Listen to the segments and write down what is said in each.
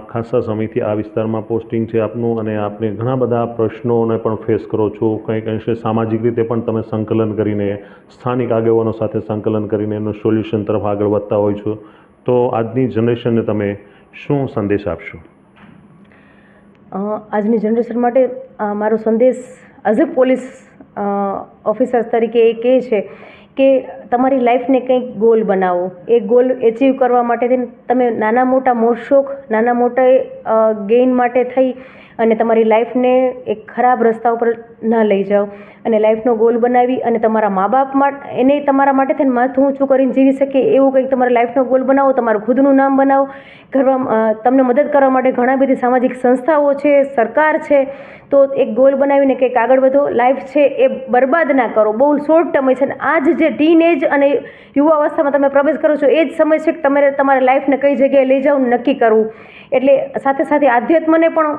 આપ ખાસા સમયથી આ વિસ્તારમાં પોસ્ટિંગ છે આપનું અને આપને ઘણા બધા પ્રશ્નોને પણ ફેસ કરો છો. કંઈક અંશે સામાજિક રીતે પણ તમે સંકલન કરીને, સ્થાનિક આગેવાનો સાથે સંકલન કરીને એનું સોલ્યુશન તરફ આગળ વધતા હોય છો. તો આજની જનરેશનને તમે શું સંદેશ આપશો? આજની જનરેશન માટે મારો સંદેશ એઝ અ પોલીસ ઓફિસર તરીકે એ કહે છે કે તમારી લાઈફને કંઈક ગોલ બનાવો. એ ગોલ એચીવ કરવા માટે થઈને તમે નાના મોટા મોશોખ નાના મોટા ગેઇન માટે થઈ અને તમારી લાઈફને એક ખરાબ રસ્તા ઉપર ન લઈ જાઓ. અને લાઈફનો ગોલ બનાવી અને તમારા મા બાપ એને તમારા માટે થઈને માથું ઊંચું કરીને જીવી શકે એવું કંઈક તમારા લાઈફનો ગોલ બનાવો, તમારું ખુદનું નામ બનાવો. કરવા તમને મદદ કરવા માટે ઘણા બધી સામાજિક સંસ્થાઓ છે, સરકાર છે. તો એક ગોલ બનાવીને કંઈક આગળ વધો. લાઈફ છે એ બરબાદ ના કરો. બહુ શોર્ટ ટર્મ છે અને આ જ ટીન એજ અને યુવા અવસ્થામાં તમે પ્રવેશ કરો છો, એ જ સમય છે કે તમારે તમારા લાઈફને કઈ જગ્યાએ લઈ જાઓ, નક્કી કરવું. એટલે સાથે સાથે આધ્યાત્મને પણ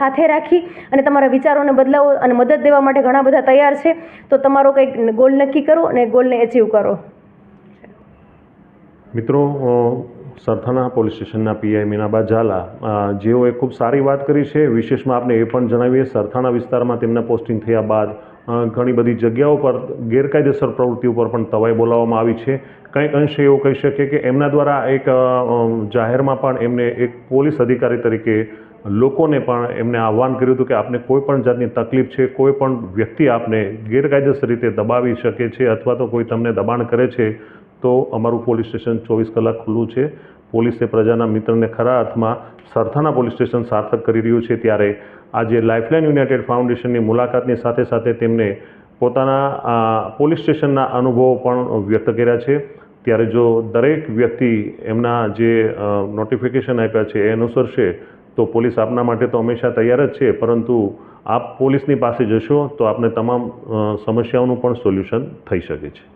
સાથે રાખી અને તમારા વિચારોને બદલાવો અને મદદ દેવા માટે ઘણા બધા તૈયાર છે. તો તમારો કંઈક ગોલ નક્કી કરો અને ગોલને એચીવ કરો. મિત્રો સરથાના પોલીસ સ્ટેશનના પીઆઈ મીનાબા ઝાલા જેઓએ ખૂબ સારી વાત કરી છે. વિશેષમાં આપને એ પણ જણાવીએ સરથાણા વિસ્તારમાં તેમના પોસ્ટિંગ થયા બાદ ઘણી બધી જગ્યાઓ પર ગેરકાયદેસર પ્રવૃત્તિ ઉપર પણ તવાઈ બોલાવવામાં આવી છે. કંઈક અંશે એવું કહી શકીએ કે એમના દ્વારા એક જાહેરમાં પણ એમને એક પોલીસ અધિકારી તરીકે લોકોને પણ એમને આહવાન કર્યું હતું કે આપને કોઈ પણ જાતની તકલીફ છે, કોઈ પણ વ્યક્તિ આપને ગેરકાયદેસર રીતે દબાવી શકે છે અથવા તો કોઈ તમને દબાણ કરે છે, તો અમારું પોલીસ સ્ટેશન ચોવીસ કલાક ખુલ્લું છે. પોલીસે પ્રજાના મિત્રને ખરા અર્થમાં સરથાના પોલીસ સ્ટેશન સાર્થક કરી રહ્યું છે. ત્યારે આજે લાઇફલાઇન યુનાઇટેડ ફાઉન્ડેશનની મુલાકાતની સાથે સાથે તેમને પોતાના પોલીસ સ્ટેશનના અનુભવો પણ વ્યક્ત કર્યા છે. ત્યારે જો દરેક વ્યક્તિ એમના જે નોટિફિકેશન આપ્યા છે એ અનુસરશે તો પોલીસ આપના માટે તો હંમેશા તૈયાર જ છે, પરંતુ આપ પોલીસની પાસે જશો તો આપને તમામ સમસ્યાઓનું પણ સોલ્યુશન થઈ શકે છે.